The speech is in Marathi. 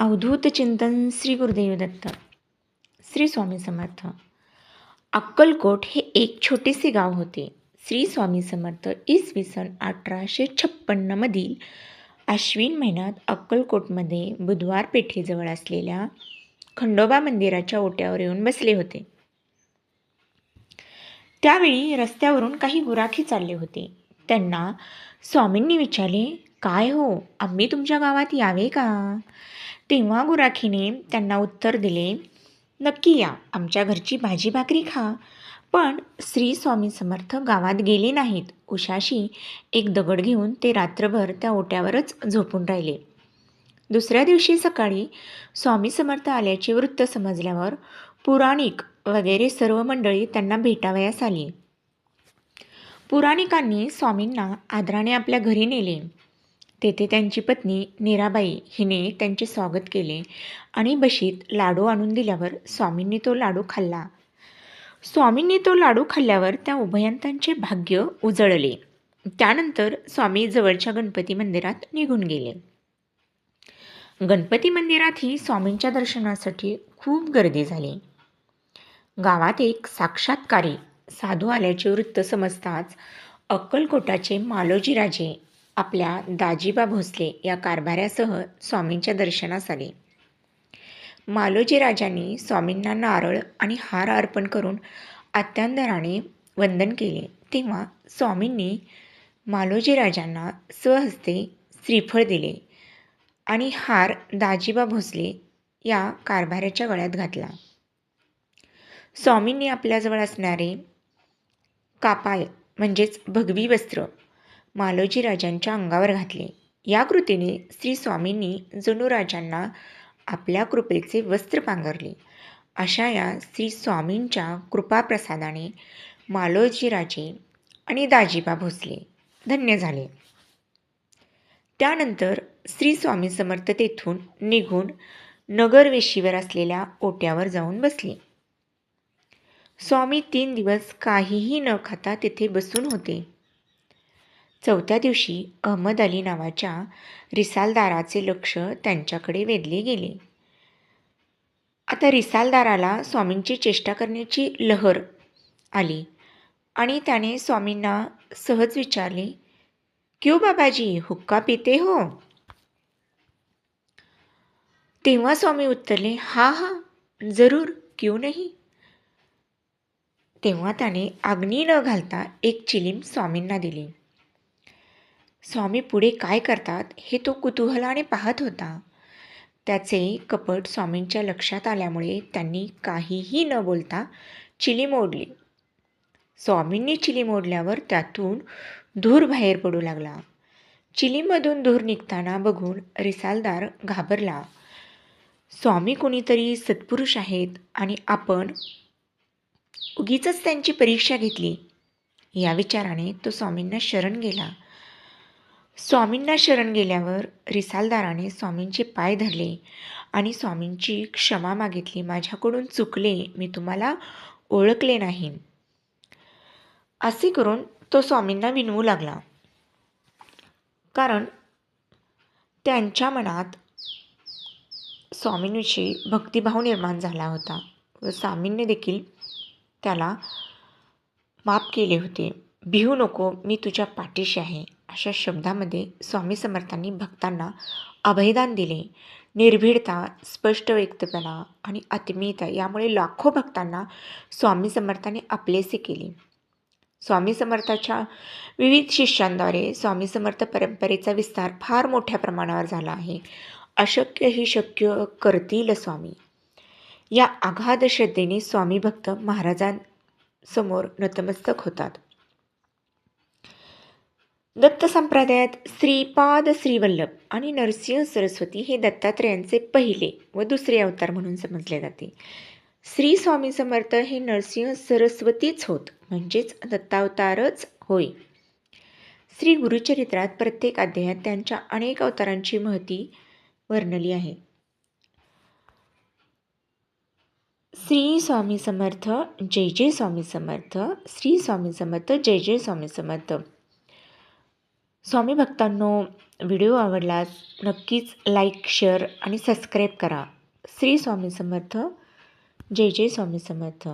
अवधूत चिंतन श्री गुरुदेव दत्त श्री स्वामी समर्थ. अक्कलकोट हे एक छोटेसे गाव होते. श्री स्वामी समर्थ इसवी सन अठराशे छप्पन्नमधील आश्विन महिन्यात अक्कलकोटमध्ये बुधवार पेठेजवळ असलेल्या खंडोबा मंदिराच्या ओट्यावर येऊन बसले होते. त्यावेळी रस्त्यावरून काही गुराखी चालले होते. त्यांना स्वामींनी विचारले काय हो आम्ही तुमच्या गावात यावे का? तेव्हा गुराखीने त्यांना उत्तर दिले नक्की या आमच्या घरची भाजी भाकरी खा. पण श्री स्वामी समर्थ गावात गेले नाहीत. उशाशी एक दगड घेऊन ते रात्रभर त्या ओट्यावरच झोपून राहिले. दुसऱ्या दिवशी सकाळी स्वामी समर्थ आल्याचे वृत्त समजल्यावर पुराणिक वगैरे सर्व मंडळी त्यांना भेटावयास आली. पुराणिकांनी स्वामींना आदराने आपल्या घरी नेले. तेथे त्यांची पत्नी नीराबाई हिने त्यांचे स्वागत केले आणि बशीत लाडू आणून दिल्यावर स्वामींनी तो लाडू खाल्ला. स्वामींनी तो लाडू खाल्ल्यावर त्या उभयंतांचे भाग्य उजळले. त्यानंतर स्वामी जवळच्या गणपती मंदिरात निघून गेले. गणपती मंदिरातही स्वामींच्या दर्शनासाठी खूप गर्दी झाली. गावात एक साक्षात्कारी साधू आल्याचे वृत्त समजताच अक्कलकोटाचे मालोजीराजे आपल्या दाजीबा भोसले या कारभाऱ्यासह स्वामींच्या दर्शनास आले. मालोजी राजांनी स्वामींना नारळ आणि हार अर्पण करून अत्यंतराने वंदन केले. तेव्हा स्वामींनी मालोजी राजांना स्वहस्ते श्रीफळ दिले आणि हार दाजीबा भोसले या कारभाऱ्याच्या गळ्यात घातला. स्वामींनी आपल्याजवळ असणारे कापाय म्हणजेच भगवी वस्त्र मालोजी राजांच्या अंगावर घातले. या कृतीने श्री स्वामींनी जणू राजांना आपल्या कृपेचे वस्त्र पांघरले. अशा या श्री स्वामींच्या कृपाप्रसादाने मालोजी राजे आणि दाजीबा भोसले धन्य झाले. त्यानंतर श्री स्वामी समर्थ तेथून निघून नगरवेशीवर असलेल्या ओट्यावर जाऊन बसले. स्वामी तीन दिवस काहीही न खाता तिथे बसून होते. चौथ्या दिवशी अहमद अली नावाच्या रिसालदाराचे लक्ष त्यांच्याकडे वेधले गेले. आता रिसालदाराला स्वामींची चेष्टा करण्याची लहर आली आणि त्याने स्वामींना सहज विचारले क्यू बाबाजी हुक्का पिते हो? तेव्हा स्वामी उत्तरले हा हा जरूर क्यू नाही. तेव्हा त्याने अग्नी न घालता एक चिलीम स्वामींना दिली. स्वामी पुढे काय करतात हे तो कुतूहलाने पाहत होता. त्याचे कपट स्वामींच्या लक्षात आल्यामुळे त्यांनी काहीही न बोलता चिली मोडली. स्वामींनी चिली मोडल्यावर त्यातून धूर बाहेर पडू लागला. चिलीमधून धूर निघताना बघून रिसालदार घाबरला. स्वामी कोणीतरी सत्पुरुष आहेत आणि आपण उगीच त्यांची परीक्षा घेतली. या विचाराने तो स्वामींना शरण गेला. स्वामींना शरण गेल्यावर रिसालदाराने स्वामींचे पाय धरले आणि स्वामींची क्षमा मागितली. माझ्याकडून चुकले मी तुम्हाला ओळखले नाही. असे करून तो स्वामींना विनवू लागला. कारण त्यांच्या मनात स्वामींविषयी भक्तिभाव निर्माण झाला होता व स्वामींनी देखील त्याला माफ केले होते. भिवू नको मी तुझ्या पाठीशी आहे. अशा शब्दामध्ये स्वामी समर्थांनी भक्तांना अभयदान दिले. निर्भीडता स्पष्ट व्यक्तपणा आणि आत्मीयता यामुळे लाखो भक्तांना स्वामी समर्थांनी आपलेसे केले. स्वामी समर्थाच्या विविध शिष्यांद्वारे स्वामी समर्थ परंपरेचा विस्तार फार मोठ्या प्रमाणावर झाला आहे. अशक्य ही शक्य करतील स्वामी. या अगाध श्रद्धेने स्वामी भक्त महाराजांसमोर नतमस्तक होतात. दत्त संप्रदायात श्रीपाद श्रीवल्लभ आणि नरसिंह सरस्वती हे दत्तात्रेयांचे पहिले व दुसरे अवतार म्हणून समजले जाते. श्री स्वामी समर्थ हे नरसिंह सरस्वतीच होत म्हणजेच दत्तावतारच होय. श्री गुरुचरित्रात प्रत्येक अध्यायात त्यांच्या अनेक अवतारांची महती वर्णली आहे. श्री स्वामी समर्थ जय जय स्वामी समर्थ श्री स्वामी समर्थ जय जय स्वामी समर्थ. स्वामी भक्तांनो व्हिडिओ आवडल्यास नक्कीच लाईक शेअर आणि सबस्क्राईब करा. श्री स्वामी समर्थ. जय जय स्वामी समर्थ.